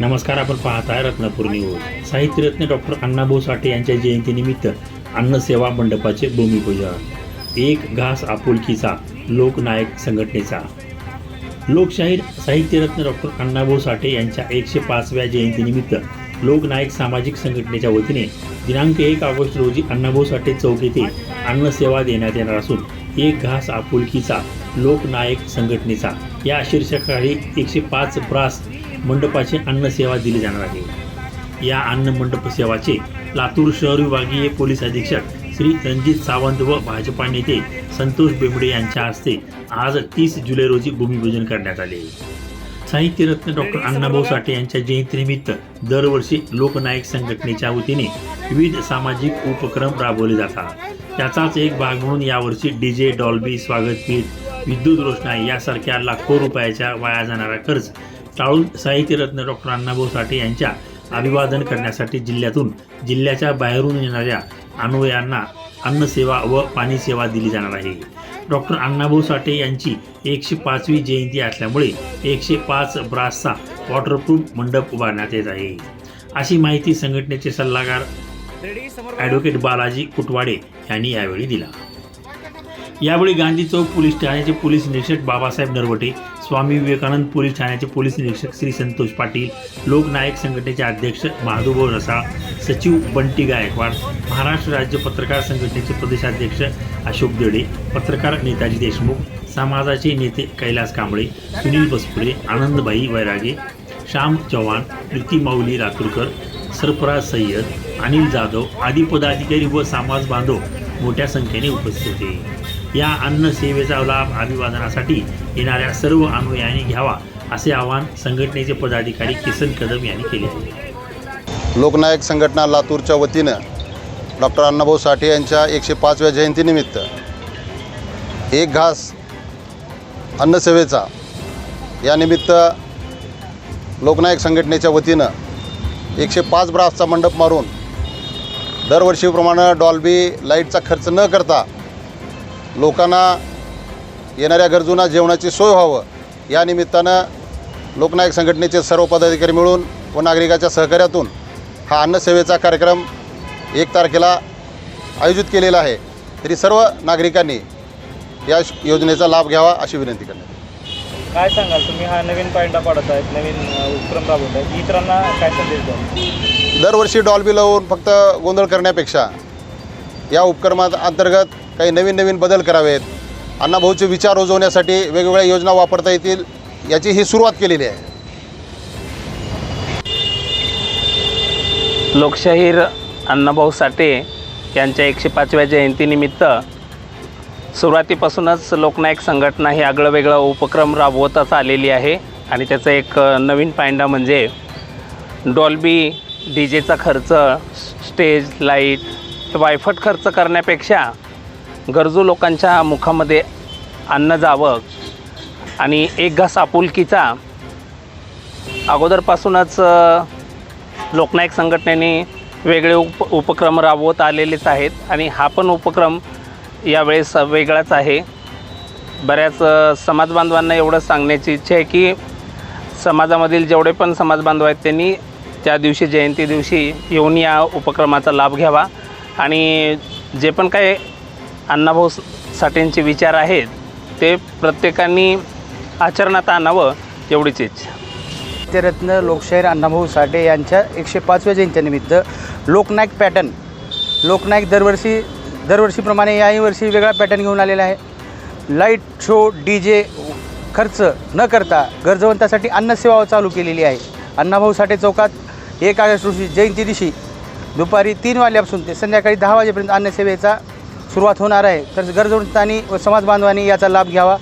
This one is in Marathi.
नमस्कार आपण पाहत आहे रत्नापूर न्यूज साहित्यरत्न डॉक्टर अण्णाभाऊ साठे यांच्या जयंतीनिमित्त अन्नसेवा मंडपाचे भूमिपूजन. एक घास आपुलकीचा लोकनायक संघटनेचा. लोकशाहीर साहित्यरत्न डॉक्टर अण्णाभाऊ साठे यांच्या एकशे पाचव्या जयंतीनिमित्त लोकनायक सामाजिक संघटनेच्या वतीने दिनांक एक ऑगस्ट रोजी अण्णाभाऊ साठे चौक येथे अन्नसेवा देण्यात येणार असून एक घास आपुलकीचा लोकनायक संघटनेचा. या शीर्षकाखाली एकशे पाच ब्रास मंडपाची अन्नसेवा दिली जाणार आहे. या अन्न मंडप सेवाचे लातूर शहर विभागीय पोलीस अधीक्षक श्री रणजित सावंत व भाजपा नेते संतोष बेंबडे यांच्या हस्ते आज तीस जुलै रोजी भूमिपूजन करण्यात आले. साहित्यरत्न डॉक्टर अण्णाभाऊ साठे यांच्या जयंतीनिमित्त दरवर्षी लोकनायक संघटनेच्या वतीने विविध सामाजिक उपक्रम राबवले जातात. त्याचाच एक भाग म्हणून यावर्षी डीजे डॉल्बी स्वागतपीठ विद्युत रोषणाई यासारख्या लाखो रुपयाच्या वाया जाणारा खर्च टाळून साहित्यरत्न डॉक्टर अण्णाभाऊ साठे यांच्या अभिवादन करण्यासाठी जिल्ह्यातून जिल्ह्याच्या बाहेरून येणाऱ्या अन्वयांना अन्नसेवा व पाणी सेवा दिली जाणार आहे. डॉक्टर अण्णाभाऊ साठे यांची एकशे पाचवी जयंती असल्यामुळे एकशे पाच ब्रासचा वॉटरप्रूफ मंडप उभारण्यात येत आहे. अशी माहिती संघटनेचे सल्लागार ॲडव्होकेट बालाजी कुटवाडे यांनी यावेळी दिला. यावेळी गांधी चौक पोलीस ठाण्याचे पोलीस निरीक्षक बाबासाहेब नरवटे स्वामी विवेकानंद पोलीस ठाण्याचे पोलीस निरीक्षक श्री संतोष पाटील लोकनायक संघटनेचे अध्यक्ष महादुभाऊ रसाळ सचिव बंटी गायकवाड महाराष्ट्र राज्य पत्रकार संघटनेचे प्रदेशाध्यक्ष अशोक देडे पत्रकार नेताजी देशमुख समाजाचे नेते कैलास कांबळे सुनील बसपुरे आनंदबाई वैरागे श्याम चव्हाण प्रीती माऊली रातुरकर सरफराज सय्यद अनिल जाधव आदी पदाधिकारी व समाज बांधव मोठ्या संख्येने उपस्थित होते. या अन्न सेवेचा लाभ अभिवादनासाठी येणाऱ्या सर्व अनुयायांनी घ्यावा असे आवाहन संघटनेचे पदाधिकारी किसन कदम यांनी केले. आहे लोकनायक संघटना लातूरच्या वतीनं डॉक्टर अण्णाभाऊ साठे यांच्या एकशे पाचव्या जयंतीनिमित्त एक घास अन्नसेवेचा यानिमित्त लोकनायक संघटनेच्या वतीनं एकशे पाच ब्रासचा मंडप मारून दरवर्षीप्रमाणे डॉल्बी लाईटचा खर्च न करता लोकांना येणाऱ्या गरजूंना जेवणाची सोय व्हावं. या निमित्तानं लोकनायक संघटनेचे सर्व पदाधिकारी मिळून व नागरिकाच्या सहकार्यातून हा अन्नसेवेचा कार्यक्रम एक तारखेला आयोजित केलेला आहे. तरी सर्व नागरिकांनी या योजनेचा लाभ घ्यावा अशी विनंती करण्यात येते. काय सांगाल? तुम्ही हा नवीन पॉईंटला पाडत आहेत नवीन उपक्रम राबवत आहेत. इतरांना काय संदेश दरवर्षी डॉल्बी लावून फक्त गोंधळ करण्यापेक्षा या उपक्रमात अंतर्गत काही नवीन नवीन बदल करावेत. अण्णाभाऊचे विचार रुजवण्यासाठी वेगवेगळ्या योजना वापरता येतील याची ही सुरुवात केलेली आहे. लोकशाहीर अण्णाभाऊ साठे यांच्या एकशे पाचव्या जयंतीनिमित्त सुरुवातीपासूनच लोकनायक संघटना ही आगळं वेगळं उपक्रम राबवतच आलेली आहे. आणि त्याचा एक नवीन पायंडा म्हणजे डॉल्बी डी जेचा खर्च स्टेज लाइट वायफट खर्च करण्यापेक्षा गरजू लोकांच्या मुखामध्ये अन्न जावं आणि एक घास आपुलकीचा अगोदरपासूनच लोकनायक संघटनेने वेगळे उप उपक्रम राबवत आलेलेच आहेत आणि हा पण उपक्रम यावेळेस वेगळाच आहे. बऱ्याच समाजबांधवांना एवढं सांगण्याची इच्छा आहे की समाजामधील जेवढे पण समाजबांधव आहेत त्यांनी त्या दिवशी जयंती दिवशी येऊन या उपक्रमाचा लाभ घ्यावा आणि जे पण काही अण्णाभाऊ साठेंचे विचार आहेत ते प्रत्येकाने आचरणात आणावं एवढीच इच्छा. रत्न लोकशाहीर अण्णाभाऊ साठे यांच्या एकशे पाचव्या जयंतीनिमित्त लोकनायक पॅटर्न लोकनायक दरवर्षी दरवर्षीप्रमाणे याही वर्षी वेगळा पॅटर्न घेऊन आलेला आहे. लाइट शो डी जे खर्च न करता गरजवंतासाठी अन्नसेवा चालू केलेली आहे. अण्णाभाऊ साठे चौकात एक ऑगस्ट रोजी जयंती दिवशी दुपारी तीन वाजल्यापासून ते संध्याकाळी दहा वाजेपर्यंत अन्नसेवेचा सुरुवात होणार आहे. तर गरजवंतांनी व समाजबांधवांनी याचा लाभ घ्यावा.